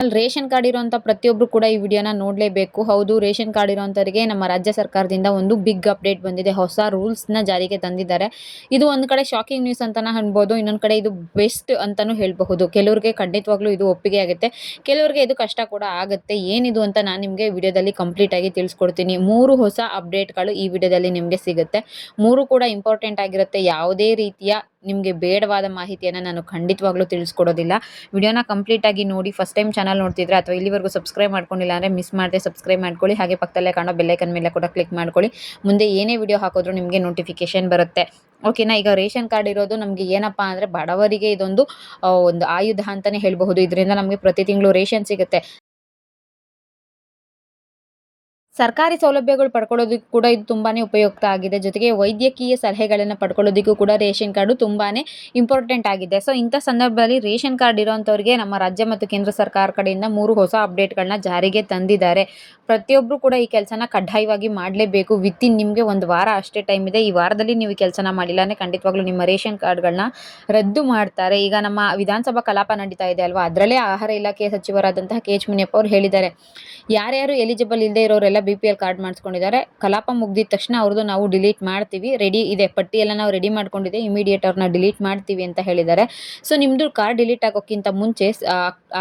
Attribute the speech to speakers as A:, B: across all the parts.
A: ಅಲ್ಲಿ ration card ಇರುವಂತ ಪ್ರತಿಯೊಬ್ಬರು ಕೂಡ ಈ ವಿಡಿಯೋನ ನೋಡಲೇಬೇಕು. ಹೌದು, ರೇಷನ್ ಕಾರ್ಡ್ ಇರೋಂಥವ್ರಿಗೆ ನಮ್ಮ ರಾಜ್ಯ ಸರ್ಕಾರದಿಂದ ಒಂದು ಬಿಗ್ ಅಪ್ಡೇಟ್ ಬಂದಿದೆ. ಹೊಸ ರೂಲ್ಸ್ನ ಜಾರಿಗೆ ತಂದಿದ್ದಾರೆ. ಇದು ಒಂದು ಕಡೆ ಶಾಕಿಂಗ್ ನ್ಯೂಸ್ ಅಂತಾನೆ ಅನ್ಬೋದು, ಇನ್ನೊಂದು ಕಡೆ ಇದು ಬೆಸ್ಟ್ ಅಂತಾನೂ ಹೇಳಬಹುದು. ಕೆಲವರಿಗೆ ಖಂಡಿತವಾಗ್ಲೂ ಇದು ಒಪ್ಪಿಗೆ ಆಗುತ್ತೆ. ಕೆಲವರಿಗೆ ಇದು ಕಷ್ಟ ಕೂಡ ಆಗುತ್ತೆ. ಏನಿದು ಅಂತ ನಾನು ನಿಮಗೆ ವಿಡಿಯೋದಲ್ಲಿ ಕಂಪ್ಲೀಟ್ ಆಗಿ ತಿಳಿಸ್ಕೊಡ್ತೀನಿ. ಮೂರು ಹೊಸ ಅಪ್ಡೇಟ್ಗಳು ಈ ವಿಡಿಯೋದಲ್ಲಿ ನಿಮಗೆ ಸಿಗುತ್ತೆ. ಮೂರು ಕೂಡ ಇಂಪಾರ್ಟೆಂಟ್ ಆಗಿರುತ್ತೆ. ಯಾವುದೇ ರೀತಿಯ ನಿಮಗೆ ಬೇಡವಾದ ಮಾಹಿತಿಯನ್ನು ನಾನು ಖಂಡಿತವಾಗ್ಲೂ ತಿಳಿಸ್ಕೊಡೋದಿಲ್ಲ. ವಿಡಿಯೋನ ಕಂಪ್ಲೀಟ್ ಆಗಿ ನೋಡಿ. ಫಸ್ಟ್ ಟೈಮ್ ಚಾನಲ್ ನೋಡ್ತಿದ್ರೆ ಅಥವಾ ಇಲ್ಲಿವರೆಗೂ ಸಬ್ಸ್ಕ್ರೈಬ್ ಮಾಡ್ಕೊಂಡಿಲ್ಲ ಅಂದರೆ ಮಿಸ್ ಮಾಡದೆ ಸಬ್ಸ್ಕ್ರೈಬ್ ಮಾಡ್ಕೊಳ್ಳಿ. ಹಾಗೆ ಪಕ್ಕದಲ್ಲೇ ಕಾಣೋ ಬೆಲ್ಲೈಕನ್ ಮೇಲೆ ಕೂಡ ಕ್ಲಿಕ್ ಮಾಡ್ಕೊಳ್ಳಿ. ಮುಂದೆ ಏನೇ ವಿಡಿಯೋ ಹಾಕಿದ್ರೂ ನಿಮಗೆ ನೋಟಿಫಿಕೇಶನ್ ಬರುತ್ತೆ. ಓಕೆನಾ ಈಗ ರೇಷನ್ ಕಾರ್ಡ್ ಇರೋದು ನಮಗೆ ಏನಪ್ಪ ಅಂದರೆ ಬಡವರಿಗೆ ಇದೊಂದು ಒಂದು ಆಯುಧ ಅಂತಲೇ ಹೇಳಬಹುದು. ಇದರಿಂದ ನಮಗೆ ಪ್ರತಿ ತಿಂಗಳು ರೇಷನ್ ಸಿಗುತ್ತೆ. ಸರ್ಕಾರಿ ಸೌಲಭ್ಯಗಳು ಪಡ್ಕೊಳ್ಳೋದಕ್ಕೆ ಕೂಡ ಇದು ತುಂಬಾ ಉಪಯುಕ್ತ ಆಗಿದೆ. ಜೊತೆಗೆ ವೈದ್ಯಕೀಯ ಸಲಹೆಗಳನ್ನು ಪಡ್ಕೊಳ್ಳೋದಕ್ಕೂ ಕೂಡ ರೇಷನ್ ಕಾರ್ಡು ತುಂಬಾ ಇಂಪಾರ್ಟೆಂಟ್ ಆಗಿದೆ. ಸೊ, ಇಂಥ ಸಂದರ್ಭದಲ್ಲಿ ರೇಷನ್ ಕಾರ್ಡ್ ಇರೋಂಥವ್ರಿಗೆ ನಮ್ಮ ರಾಜ್ಯ ಮತ್ತು ಕೇಂದ್ರ ಸರ್ಕಾರ ಕಡೆಯಿಂದ ಮೂರು ಹೊಸ ಅಪ್ಡೇಟ್ಗಳನ್ನ ಜಾರಿಗೆ ತಂದಿದ್ದಾರೆ. ಪ್ರತಿಯೊಬ್ಬರು ಕೂಡ ಈ ಕೆಲಸನ ಕಡ್ಡಾಯವಾಗಿ ಮಾಡಲೇಬೇಕು. ವಿತಿನ್ ನಿಮಗೆ ಒಂದು ವಾರ ಅಷ್ಟೇ ಟೈಮ್ ಇದೆ. ಈ ವಾರದಲ್ಲಿ ನೀವು ಈ ಕೆಲಸನ ಮಾಡಿಲ್ಲ ಅಂದರೆ ಖಂಡಿತವಾಗ್ಲೂ ನಿಮ್ಮ ರೇಷನ್ ಕಾರ್ಡ್ಗಳನ್ನ ರದ್ದು ಮಾಡ್ತಾರೆ. ಈಗ ನಮ್ಮ ವಿಧಾನಸಭಾ ಕಲಾಪ ನಡೀತಾ ಇದೆ ಅಲ್ವಾ? ಅದರಲ್ಲೇ ಆಹಾರ ಇಲಾಖೆಯ ಸಚಿವರಾದಂತಹ ಕೆ ಎಚ್ ಮುನಿಯಪ್ಪ ಅವರು ಹೇಳಿದ್ದಾರೆ. ಯಾರ್ಯಾರು ಎಲಿಜಿಬಲ್ ಇಲ್ಲದೆ ಇರೋರೆಲ್ಲ ಬಿ ಪಿ ಎಲ್ ಕಾರ್ಡ್ ಮಾಡಿಸ್ಕೊಂಡಿದ್ದಾರೆ. ಕಲಾಪ ಮುಗ್ದಿದ ತಕ್ಷಣ ಅವ್ರದ್ದು ನಾವು ಡಿಲೀಟ್ ಮಾಡ್ತೀವಿ. ರೆಡಿ ಇದೆ. ಪಟ್ಟಿಯೆಲ್ಲ ನಾವು ರೆಡಿ ಮಾಡ್ಕೊಂಡಿದೆ. ಇಮಿಡಿಯೇಟ್ ಅವ್ರನ್ನ ಡಿಲೀಟ್ ಮಾಡ್ತೀವಿ ಅಂತ ಹೇಳಿದ್ದಾರೆ. ಸೊ ನಿಮ್ಮದು ಕಾರ್ಡ್ ಡಿಲೀಟ್ ಆಗೋಕ್ಕಿಂತ ಮುಂಚೆ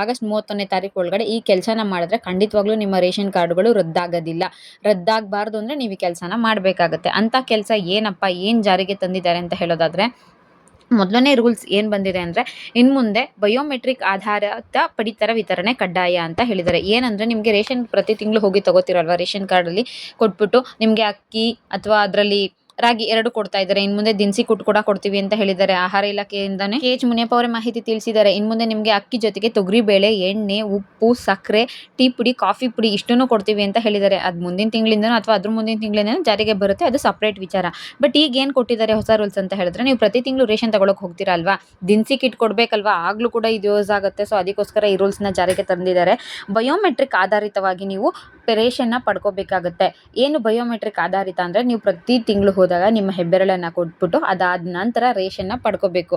A: ಆಗಸ್ಟ್ ಮೂವತ್ತೊಂದನೇ ತಾರೀಕು ಒಳಗಡೆ ಈ ಕೆಲಸನ ಮಾಡಿದ್ರೆ ಖಂಡಿತವಾಗ್ಲೂ ನಿಮ್ಮ ರೇಷನ್ ಕಾರ್ಡ್ಗಳು ರದ್ದಾಗೋದಿಲ್ಲ. ರದ್ದಾಗಬಾರ್ದು ಅಂದರೆ ನೀವು ಈ ಕೆಲಸನ ಮಾಡಬೇಕಾಗತ್ತೆ. ಅಂಥ ಕೆಲಸ ಏನಪ್ಪ? ಏನು ಜಾರಿಗೆ ತಂದಿದ್ದಾರೆ ಅಂತ ಹೇಳೋದಾದರೆ ಮೊದಲನೇ ರೂಲ್ಸ್ ಏನು ಬಂದಿದೆ ಅಂದರೆ ಇನ್ನು ಮುಂದೆ ಬಯೋಮೆಟ್ರಿಕ್ ಆಧಾರಿತ ಪಡಿತರ ವಿತರಣೆ ಕಡ್ಡಾಯ ಅಂತ ಹೇಳಿದ್ದಾರೆ. ಏನಂದರೆ, ನಿಮಗೆ ರೇಷನ್ ಪ್ರತಿ ತಿಂಗಳು ಹೋಗಿ ತಗೋತಿರಲ್ವ? ರೇಷನ್ ಕಾರ್ಡಲ್ಲಿ ಕೊಟ್ಬಿಟ್ಟು ನಿಮಗೆ ಅಕ್ಕಿ ಅಥವಾ ಅದರಲ್ಲಿ ರಾಗಿ ಎರಡು ಕೊಡ್ತಾ ಇದ್ದಾರೆ. ಇನ್ ಮುಂದೆ ದಿನಸಿ ಕುಟ್ ಕೂಡ ಕೊಡ್ತೀವಿ ಅಂತ ಹೇಳಿದ್ದಾರೆ ಆಹಾರ ಇಲಾಖೆಯಿಂದಾನೆ. ಕೆ ಎಚ್ ಮುನಿಯಪ್ಪ ಅವರೇ ಮಾಹಿತಿ ತಿಳಿಸಿದ್ದಾರೆ. ಇನ್ ಮುಂದೆ ನಿಮಗೆ ಅಕ್ಕಿ ಜೊತೆಗೆ ತೊಗರಿಬೇಳೆ ಎಣ್ಣೆ, ಉಪ್ಪು ಸಕ್ಕರೆ ಟೀ ಪುಡಿ, ಕಾಫಿ ಪುಡಿ ಇಷ್ಟನ್ನು ಕೊಡ್ತೀವಿ ಅಂತ ಹೇಳಿದ್ದಾರೆ. ಅದು ಮುಂದಿನ ತಿಂಗಳಿಂದನೂ ಅಥವಾ ಅದ್ರ ಮುಂದಿನ ತಿಂಗಳಿಂದನೂ ಜಾರಿಗೆ ಬರುತ್ತೆ. ಅದು ಸಪ್ರೇಟ್ ವಿಚಾರ. ಬಟ್ ಈಗ ಏನು ಕೊಟ್ಟಿದ್ದಾರೆ ಹೊಸ ರೂಲ್ಸ್ ಅಂತ ಹೇಳಿದ್ರೆ ನೀವು ಪ್ರತಿ ತಿಂಗಳು ರೇಷನ್ ತಗೊಳಕ್ಕೆ ಹೋಗ್ತೀರಾ ಅಲ್ವಾ? ದಿನಸಿ ಕಿಟ್ ಕೊಡಬೇಕಲ್ವಾ? ಆಗಲೂ ಕೂಡ ಇದು ಯೂಸ್ ಆಗುತ್ತೆ. ಸೊ ಅದಕ್ಕೋಸ್ಕರ ಈ ರೂಲ್ಸ್ನ ಜಾರಿಗೆ ತಂದಿದ್ದಾರೆ. ಬಯೋಮೆಟ್ರಿಕ್ ಆಧಾರಿತವಾಗಿ ನೀವು ರೇಷನ್ನ ಪಡ್ಕೋಬೇಕಾಗುತ್ತೆ. ಏನು ಬಯೋಮೆಟ್ರಿಕ್ ಆಧಾರಿತ ಅಂದರೆ ನೀವು ಪ್ರತಿ ತಿಂಗಳು ಹೋದಾಗ ನಿಮ್ಮ ಹೆಬ್ಬೆರಳನ್ನು ಕೊಟ್ಬಿಟ್ಟು ಅದಾದ ನಂತರ ರೇಷನ್ನ ಪಡ್ಕೋಬೇಕು.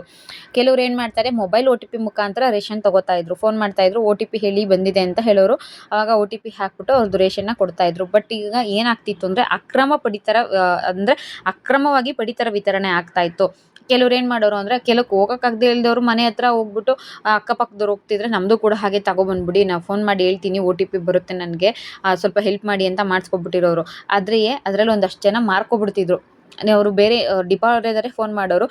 A: ಕೆಲವ್ರು ಏನು ಮಾಡ್ತಾರೆ, ಮೊಬೈಲ್ ಒ ಟಿ ಪಿ ಮುಖಾಂತರ ರೇಷನ್ ತಗೋತಾ ಇದ್ರು. ಫೋನ್ ಮಾಡ್ತಾ ಇದ್ರು ಒ ಟಿ ಪಿ ಹೇಳಿ ಬಂದಿದೆ ಅಂತ ಹೇಳೋರು. ಅವಾಗ ಓ ಟಿ ಪಿ ಹಾಕ್ಬಿಟ್ಟು ಅವ್ರದ್ದು ರೇಷನ್ನ ಕೊಡ್ತಾ ಇದ್ರು. ಬಟ್ ಈಗ ಏನಾಗ್ತಿತ್ತು ಅಂದರೆ ಅಕ್ರಮ ಪಡಿತರ ಅಂದರೆ ಅಕ್ರಮವಾಗಿ ಪಡಿತರ ವಿತರಣೆ ಆಗ್ತಾ ಇತ್ತು. ಕೆಲವ್ರು ಏನು ಮಾಡೋರು ಅಂದರೆ ಕೆಲಕ್ಕೆ ಹೋಗೋಕ್ಕಾಗದೇ ಇಲ್ದವ್ರು ಮನೆ ಹತ್ರ ಹೋಗ್ಬಿಟ್ಟು ಅಕ್ಕಪಕ್ಕದವ್ರು ಹೋಗ್ತಿದ್ರೆ ನಮ್ಮದು ಕೂಡ ಹಾಗೆ ತಗೊಬಂದ್ಬಿಡಿ, ನಾವು ಫೋನ್ ಮಾಡಿ ಹೇಳ್ತೀನಿ ಒ ಟಿ ಪಿ ಬರುತ್ತೆ ನನಗೆ ಸ್ವಲ್ಪ ಹೆಲ್ಪ್ ಮಾಡಿ ಅಂತ ಮಾಡಿಸ್ಕೊಬಿಟ್ಟಿರೋರು. ಆದರೆ ಅದರಲ್ಲಿ ಒಂದಷ್ಟು ಜನ ಮಾರ್ಕೊಬಿಡ್ತಿದ್ರು. ಅವರು ಬೇರೆ ಡಿಪಾರ್ಟ್ ಇದ್ದಾರೆ ಫೋನ್ ಮಾಡೋರು.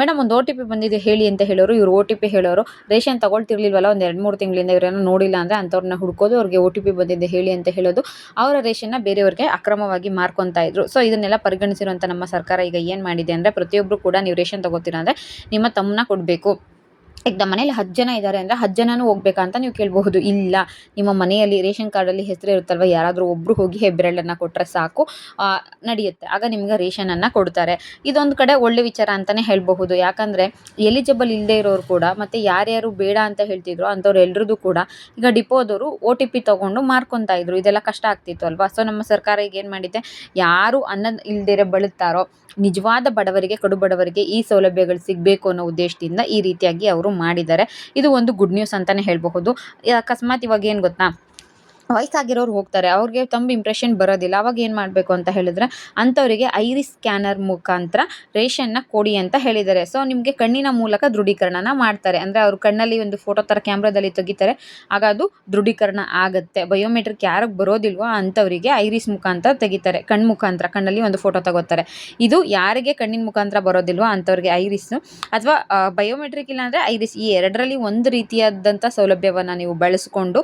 A: ಮೇಡಮ್ ಒಂದು ಒ ಟಿ ಪಿ ಬಂದಿದೆ ಹೇಳಿ ಅಂತ ಹೇಳೋರು, ಇವರು ಒ ಟಿ ಪಿ ಹೇಳೋರು. ರೇಷನ್ ತಗೊಳ್ತಿರ್ಲಿಲ್ವಲ್ಲ, ಒಂದು ಎರಡು ಮೂರು ತಿಂಗಳಿಂದ ಇವರನ್ನು ನೋಡಿಲ್ಲ ಅಂದರೆ ಅಂಥವ್ರನ್ನ ಹುಡ್ಕೋದು, ಅವ್ರಿಗೆ ಒ ಟಿ ಪಿ ಬಂದಿದೆ ಹೇಳಿ ಅಂತ ಹೇಳೋದು. ಅವರ ರೇಷನ್ನ ಬೇರೆಯವ್ರಿಗೆ ಅಕ್ರಮವಾಗಿ ಮಾರ್ಕೊತಾ ಇದ್ರು. ಸೊ ಇದನ್ನೆಲ್ಲ ಪರಿಗಣಿಸಿರುವಂಥ ನಮ್ಮ ಸರ್ಕಾರ ಈಗ ಏನು ಮಾಡಿದೆ ಅಂದರೆ ಪ್ರತಿಯೊಬ್ಬರು ಕೂಡ ನೀವು ರೇಷನ್ ತಗೋತೀರಾ ಅಂದರೆ ನಿಮ್ಮ ತಮ್ಮನ್ನ ಕೊಡಬೇಕು. ಈಗ ನಮ್ಮ ಮನೇಲಿ ಹತ್ತು ಜನ ಇದ್ದಾರೆ ಅಂದರೆ ಹತ್ತು ಜನನೂ ಹೋಗ್ಬೇಕಾ ಅಂತ ನೀವು ಕೇಳಬಹುದು. ಇಲ್ಲ, ನಿಮ್ಮ ಮನೆಯಲ್ಲಿ ರೇಷನ್ ಕಾರ್ಡಲ್ಲಿ ಹೆಸರು ಇರುತ್ತಲ್ವ, ಯಾರಾದರೂ ಒಬ್ಬರು ಹೋಗಿ ಹೆಬ್ಬೆರಳನ್ನು ಕೊಟ್ಟರೆ ಸಾಕು ನಡೆಯುತ್ತೆ. ಆಗ ನಿಮ್ಗೆ ರೇಷನನ್ನು ಕೊಡ್ತಾರೆ. ಇದೊಂದು ಕಡೆ ಒಳ್ಳೆ ವಿಚಾರ ಅಂತಲೇ ಹೇಳಬಹುದು. ಯಾಕಂದರೆ ಎಲಿಜಿಬಲ್ ಇಲ್ಲದೆ ಇರೋರು ಕೂಡ ಮತ್ತು ಯಾರ್ಯಾರು ಬೇಡ ಅಂತ ಹೇಳ್ತಿದ್ರು ಅಂಥವ್ರು ಎಲ್ರದ್ದು ಕೂಡ ಈಗ ಡಿಪೋದವರು ಒ ಟಿ ಪಿ ತೊಗೊಂಡು ಮಾರ್ಕೊತಾ ಇದ್ರು. ಇದೆಲ್ಲ ಕಷ್ಟ ಆಗ್ತಿತ್ತು ಅಲ್ವಾ? ಸೊ ನಮ್ಮ ಸರ್ಕಾರ ಈಗ ಏನು ಮಾಡಿದೆ? ಯಾರು ಅನ್ನ ಇಲ್ದಿರೆ ಬಳುತ್ತಾರೋ, ನಿಜವಾದ ಬಡವರಿಗೆ, ಕಡು ಬಡವರಿಗೆ ಈ ಸೌಲಭ್ಯಗಳು ಸಿಗಬೇಕು ಅನ್ನೋ ಉದ್ದೇಶದಿಂದ ಈ ರೀತಿಯಾಗಿ ಅವರು ಮಾಡಿದ್ದಾರೆ. ಇದು ಒಂದು ಗುಡ್ ನ್ಯೂಸ್ ಅಂತಲೇ ಹೇಳಬಹುದು. ಅಕಸ್ಮಾತ್ ಇವಾಗ ಏನು ಗೊತ್ತಾ? ವಯಸ್ಸಾಗಿರೋರು ಹೋಗ್ತಾರೆ, ಅವ್ರಿಗೆ ತಮ್ಮ ಇಂಪ್ರೆಷನ್ ಬರೋದಿಲ್ಲ. ಅವಾಗ ಏನು ಮಾಡಬೇಕು ಅಂತ ಹೇಳಿದ್ರೆ, ಅಂಥವರಿಗೆ ಐರಿಸ್ ಸ್ಕ್ಯಾನರ್ ಮುಖಾಂತರ ರೇಷನ್ನ ಕೊಡಿ ಅಂತ ಹೇಳಿದ್ದಾರೆ. ಸೊ ನಿಮಗೆ ಕಣ್ಣಿನ ಮೂಲಕ ದೃಢೀಕರಣನ ಮಾಡ್ತಾರೆ. ಅಂದರೆ ಅವ್ರ ಕಣ್ಣಲ್ಲಿ ಒಂದು ಫೋಟೋ ಥರ ಕ್ಯಾಮ್ರಾದಲ್ಲಿ ತೆಗಿತಾರೆ. ಆಗ ಅದು ದೃಢೀಕರಣ ಆಗುತ್ತೆ. ಬಯೋಮೆಟ್ರಿಕ್ ಯಾರಿಗೆ ಬರೋದಿಲ್ವೋ ಅಂಥವರಿಗೆ ಐರಿಸ್ ಮುಖಾಂತರ ತೆಗಿತಾರೆ. ಕಣ್ಣು ಮುಖಾಂತರ, ಕಣ್ಣಲ್ಲಿ ಒಂದು ಫೋಟೋ ತಗೋತಾರೆ. ಇದು ಯಾರಿಗೆ ಕಣ್ಣಿನ ಮುಖಾಂತರ ಬರೋದಿಲ್ವೋ ಅಂಥವ್ರಿಗೆ ಐರಿಸ್ ಅಥವಾ ಬಯೋಮೆಟ್ರಿಕ್ ಇಲ್ಲಾಂದರೆ ಐರಿಸ್ ಈ ಎರಡರಲ್ಲಿ ಒಂದು ರೀತಿಯಾದಂಥ ಸೌಲಭ್ಯವನ್ನು ನೀವು ಬಳಸಿಕೊಂಡು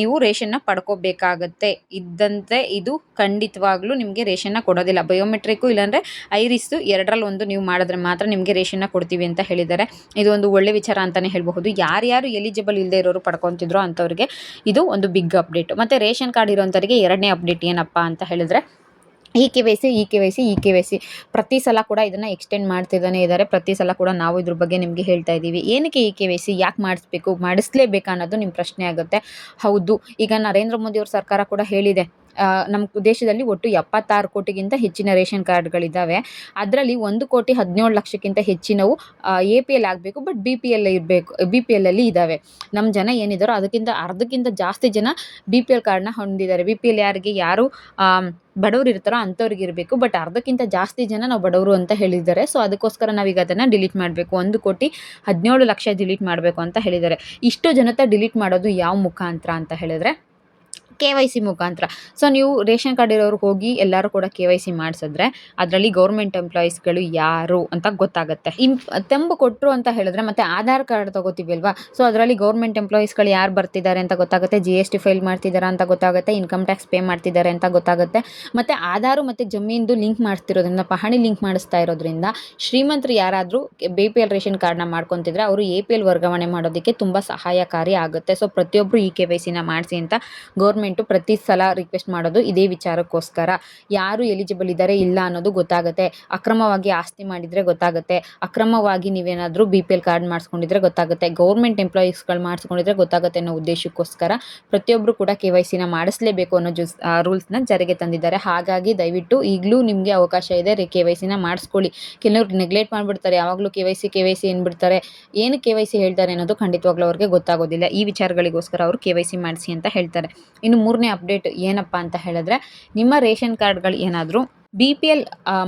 A: ನೀವು ನೀವು ರೇಷನ್ನ ಪಡ್ಕೋಬೇಕಾಗತ್ತೆ. ಇದ್ದಂತೆ ಇದು ಖಂಡಿತವಾಗ್ಲೂ ನಿಮಗೆ ರೇಷನ್ನ ಕೊಡೋದಿಲ್ಲ. ಬಯೋಮೆಟ್ರಿಕ್ಕು ಇಲ್ಲಾಂದರೆ ಐರಿಸ್ಸು ಎರಡರಲ್ಲಿ ಒಂದು ನೀವು ಮಾಡಿದ್ರೆ ಮಾತ್ರ ನಿಮಗೆ ರೇಷನ್ನ ಕೊಡ್ತೀವಿ ಅಂತ ಹೇಳಿದ್ದಾರೆ. ಇದು ಒಂದು ಒಳ್ಳೆ ವಿಚಾರ ಅಂತಲೇ ಹೇಳಬಹುದು. ಯಾರ್ಯಾರು ಎಲಿಜಿಬಲ್ ಇಲ್ಲದೆ ಇರೋರು ಪಡ್ಕೊತಿದ್ರು ಅಂಥವ್ರಿಗೆ ಇದು ಒಂದು ಬಿಗ್ ಅಪ್ಡೇಟ್ ಮತ್ತು ರೇಷನ್ ಕಾರ್ಡ್ ಇರೋಂಥವ್ರಿಗೆ ಎರಡನೇ ಅಪ್ಡೇಟ್ ಏನಪ್ಪ ಅಂತ ಹೇಳಿದ್ರೆ E K Y C, E K Y C, E K Y C. ಪ್ರತಿ ಸಲ ಕೂಡ ಇದನ್ನು ಎಕ್ಸ್ಟೆಂಡ್ ಮಾಡ್ತಿದ್ದಾನೆ ಇದ್ದಾರೆ ಪ್ರತಿ ಸಲ ಕೂಡ ನಾವು ಇದ್ರ ಬಗ್ಗೆ ನಿಮಗೆ ಹೇಳ್ತಾ ಇದ್ದೀವಿ. ಏನಕ್ಕೆ ಈ ಕೆ ವೈ ಸಿ ಯಾಕೆ ಮಾಡಿಸ್ಬೇಕು, ಮಾಡಿಸ್ಲೇಬೇಕು ಅನ್ನೋದು ನಿಮ್ಮ ಪ್ರಶ್ನೆ ಆಗುತ್ತೆ. ಹೌದು. ಈಗ ನರೇಂದ್ರ ಮೋದಿ ಅವ್ರ ಸರ್ಕಾರ ಕೂಡ ಹೇಳಿದೆ. ನಮ್ಮ ದೇಶದಲ್ಲಿ ಒಟ್ಟು ಎಪ್ಪತ್ತಾರು ಕೋಟಿಗಿಂತ ಹೆಚ್ಚಿನ ರೇಷನ್ ಕಾರ್ಡ್ಗಳಿದ್ದಾವೆ ಅದರಲ್ಲಿ ಒಂದು ಕೋಟಿ ಹದಿನೇಳು ಲಕ್ಷಕ್ಕಿಂತ ಹೆಚ್ಚಿನವು ಎ ಪಿ ಎಲ್ ಆಗಬೇಕು, ಬಟ್ ಬಿ ಪಿ ಎಲ್ ಇರಬೇಕು, ಬಿ ಪಿ ಎಲ್ಲಲ್ಲಿ ಇದ್ದಾವೆ ನಮ್ಮ ಜನ ಏನಿದ್ದಾರೋ ಅದಕ್ಕಿಂತ ಅರ್ಧಕ್ಕಿಂತ ಜಾಸ್ತಿ ಜನ ಬಿ ಪಿ ಎಲ್ ಕಾರ್ಡ್ನ ಹೊಂದಿದ್ದಾರೆ. ಬಿ ಪಿ ಎಲ್ ಯಾರಿಗೆ ಯಾರು ಬಡವರು ಇರ್ತಾರೋ ಅಂಥವ್ರಿಗೆ ಇರಬೇಕು, ಬಟ್ ಅರ್ಧಕ್ಕಿಂತ ಜಾಸ್ತಿ ಜನ ನಾವು ಬಡವರು ಅಂತ ಹೇಳಿದ್ದಾರೆ. ಸೊ, ಅದಕ್ಕೋಸ್ಕರ ನಾವೀಗ ಅದನ್ನು ಡಿಲೀಟ್ ಮಾಡಬೇಕು. ಒಂದು ಕೋಟಿ ಹದಿನೇಳು ಲಕ್ಷ ಡಿಲೀಟ್ ಮಾಡಬೇಕು ಅಂತ ಹೇಳಿದ್ದಾರೆ. ಇಷ್ಟು ಜನತೆ ಡಿಲೀಟ್ ಮಾಡೋದು ಯಾವ ಮುಖಾಂತರ ಅಂತ ಹೇಳಿದ್ರೆ ಕೆ ವೈ ಸಿ ಮುಖಾಂತರ. ಸೊ ನೀವು ರೇಷನ್ ಕಾರ್ಡ್ ಇರೋರು ಹೋಗಿ ಎಲ್ಲರೂ ಕೂಡ ಕೆ ವೈ ಸಿ ಮಾಡಿಸಿದ್ರೆ ಅದರಲ್ಲಿ ಗೌರ್ಮೆಂಟ್ ಎಂಪ್ಲಾಯೀಸ್ಗಳು ಯಾರು ಅಂತ ಗೊತ್ತಾಗುತ್ತೆ. ಇನ್ ತೆಂಬು ಕೊಟ್ಟರು ಅಂತ ಹೇಳಿದ್ರೆ ಮತ್ತೆ ಆಧಾರ್ ಕಾರ್ಡ್ ತಗೋತೀವಿ ಅಲ್ವಾ ಸೊ ಅದರಲ್ಲಿ ಗೌರ್ಮೆಂಟ್ ಎಂಪ್ಲಾಯೀಸ್ಗಳು ಯಾರು ಬರ್ತಿದ್ದಾರೆ ಅಂತ ಗೊತ್ತಾಗುತ್ತೆ. ಜಿ ಎಸ್ ಟಿ ಫೈಲ್ ಮಾಡ್ತಿದ್ದಾರೆ ಅಂತ ಗೊತ್ತಾಗುತ್ತೆ. ಇನ್ಕಮ್ ಟ್ಯಾಕ್ಸ್ ಪೇ ಮಾಡ್ತಿದ್ದಾರೆ ಅಂತ ಗೊತ್ತಾಗುತ್ತೆ. ಮತ್ತೆ ಆಧಾರು ಮತ್ತು ಜಮೀನ್ದು ಲಿಂಕ್ ಮಾಡ್ತಿರೋದ್ರಿಂದ, ಪಹಣಿ ಲಿಂಕ್ ಮಾಡಿಸ್ತಾ ಇರೋದ್ರಿಂದ ಶ್ರೀಮಂತರು ಯಾರಾದರೂ ಬಿ ಪಿ ಎಲ್ ರೇಷನ್ ಕಾರ್ಡ್ನ ಮಾಡ್ಕೊತಿದ್ರೆ ಅವರು ಎ ಪಿ ಎಲ್ ವರ್ಗಾವಣೆ ಮಾಡೋದಕ್ಕೆ ತುಂಬ ಸಹಾಯಕಾರಿ ಆಗುತ್ತೆ. ಸೊ ಪ್ರತಿಯೊಬ್ಬರು ಈ ಕೆ ವೈ ಸಿನ ಮಾಡಿಸಿ ಅಂತ ಗೌರ್ಮೆಂಟು ಪ್ರತಿ ಸಲ ರಿಕ್ವೆಸ್ಟ್ ಮಾಡೋದು ಇದೇ ವಿಚಾರಕ್ಕೋಸ್ಕರ. ಯಾರು ಎಲಿಜಿಬಲ್ ಇದ್ದಾರೆ ಇಲ್ಲ ಅನ್ನೋದು ಗೊತ್ತಾಗುತ್ತೆ. ಅಕ್ರಮವಾಗಿ ಆಸ್ತಿ ಮಾಡಿದರೆ ಗೊತ್ತಾಗುತ್ತೆ. ಅಕ್ರಮವಾಗಿ ನೀವೇನಾದರೂ ಬಿ ಪಿ ಎಲ್ ಕಾರ್ಡ್ ಮಾಡಿಸ್ಕೊಂಡಿದ್ರೆ ಗೊತ್ತಾಗುತ್ತೆ. ಗೌರ್ಮೆಂಟ್ ಎಂಪ್ಲಾಯೀಸ್ಗಳು ಮಾಡಿಸ್ಕೊಂಡಿದ್ರೆ ಗೊತ್ತಾಗುತ್ತೆ ಅನ್ನೋ ಉದ್ದೇಶಕ್ಕೋಸ್ಕರ ಪ್ರತಿಯೊಬ್ಬರು ಕೂಡ ಕೆ ವೈ ಸಿನ ಮಾಡಿಸ್ಲೇಬೇಕು ಅನ್ನೋ ಜೂಸ್ ರೂಲ್ಸ್ನ ಜಾರಿಗೆ ತಂದಿದ್ದಾರೆ. ಹಾಗಾಗಿ ದಯವಿಟ್ಟು ಈಗಲೂ ನಿಮಗೆ ಅವಕಾಶ ಇದೆ ರೀ ಕೆ ವೈ ಸಿನ ಮಾಡಿಸ್ಕೊಳ್ಳಿ. ಕೆಲವರು ನೆಗ್ಲೆಕ್ಟ್ ಮಾಡಿಬಿಡ್ತಾರೆ. ಯಾವಾಗಲೂ K Y C K Y C ಏನ್ಬಿಡ್ತಾರೆ? ಏನು ಕೆ ವೈ ಸಿ ಹೇಳ್ತಾರೆ ಅನ್ನೋದು ಖಂಡಿತವಾಗ್ಲೂ ಅವ್ರಿಗೆ ಗೊತ್ತಾಗೋದಿಲ್ಲ. ಈ ವಿಚಾರಗಳಿಗೋಸ್ಕರ ಅವರು ಕೆ ವೈ ಸಿ ಮಾಡಿಸಿ ಅಂತ ಹೇಳ್ತಾರೆ. ಇನ್ನು ಮೂರನೇ ಅಪ್ಡೇಟ್ ಏನಪ್ಪ ಅಂತ ಹೇಳಿದ್ರೆ ನಿಮ್ಮ ರೇಷನ್ ಕಾರ್ಡ್ಗಳು ಏನಾದರೂ ಬಿ ಪಿ ಎಲ್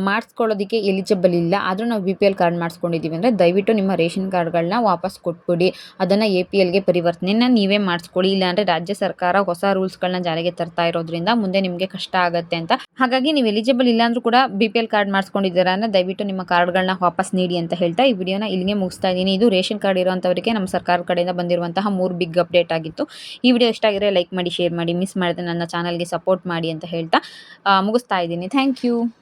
A: ಮಾಡಿಸ್ಕೊಳ್ಳೋದಕ್ಕೆ ಎಲಿಜಿಬಲ್ ಇಲ್ಲ. ಆದರೂ ನಾವು ಬಿ ಪಿ ಎಲ್ ಕಾರ್ಡ್ ಮಾಡಿಸ್ಕೊಂಡಿದ್ದೀವಿ ಅಂದರೆ ದಯವಿಟ್ಟು ನಿಮ್ಮ ರೇಷನ್ ಕಾರ್ಡ್ಗಳನ್ನ ವಾಪಸ್ ಕೊಟ್ಬಿಡಿ. ಅದನ್ನು ಎ ಪಿ ಎಲ್ಗೆ ಪರಿವರ್ತನೆನ ನೀವೇ ಮಾಡಿಸ್ಕೊಳ್ಳಿ. ಇಲ್ಲಾಂದರೆ ರಾಜ್ಯ ಸರ್ಕಾರ ಹೊಸ ರೂಲ್ಸ್ಗಳನ್ನ ಜಾರಿಗೆ ತರ್ತಾ ಇರೋದ್ರಿಂದ ಮುಂದೆ ನಿಮಗೆ ಕಷ್ಟ ಆಗುತ್ತೆ ಅಂತ. ಹಾಗಾಗಿ ನೀವು ಎಲಿಜಿಬಲ್ ಇಲ್ಲ ಕೂಡ ಬಿ ಪಿ ಎಲ್ ಕಾರ್ಡ್ ಮಾಡಿಸ್ಕೊಂಡಿದ್ದೀರಾ ಅಂದರೆ ದಯವಿಟ್ಟು ನಿಮ್ಮ ಕಾರ್ಡ್ಗಳನ್ನ ವಾಪಸ್ ನೀಡಿ ಅಂತ ಹೇಳ್ತಾ ಈ ವಿಡಿಯೋನ ಇಲ್ಲಿಗೆ ಮುಗಿಸ್ತಾ ಇದ್ದೀನಿ. ಇದು ರೇಷನ್ ಕಾರ್ಡ್ ಇರೋಂಥವರಿಗೆ ನಮ್ಮ ಸರ್ಕಾರ ಕಡೆಯಿಂದ ಬಂದಿರುವಂತಹ ಮೂರು ಬಿಗ್ ಅಪ್ಡೇಟ್ ಆಗಿತ್ತು. ಈ ವಿಡಿಯೋ ಇಷ್ಟ ಆಗಿದ್ರೆ ಲೈಕ್ ಮಾಡಿ, ಶೇರ್ ಮಾಡಿ, ಮಿಸ್ ಮಾಡಿದ್ರೆ ನನ್ನ ಚಾನಲ್ಗೆ ಸಪೋರ್ಟ್ ಮಾಡಿ ಅಂತ ಹೇಳ್ತಾ ಮುಗಿಸ್ತಾ ಇದ್ದೀನಿ. Thank you. you.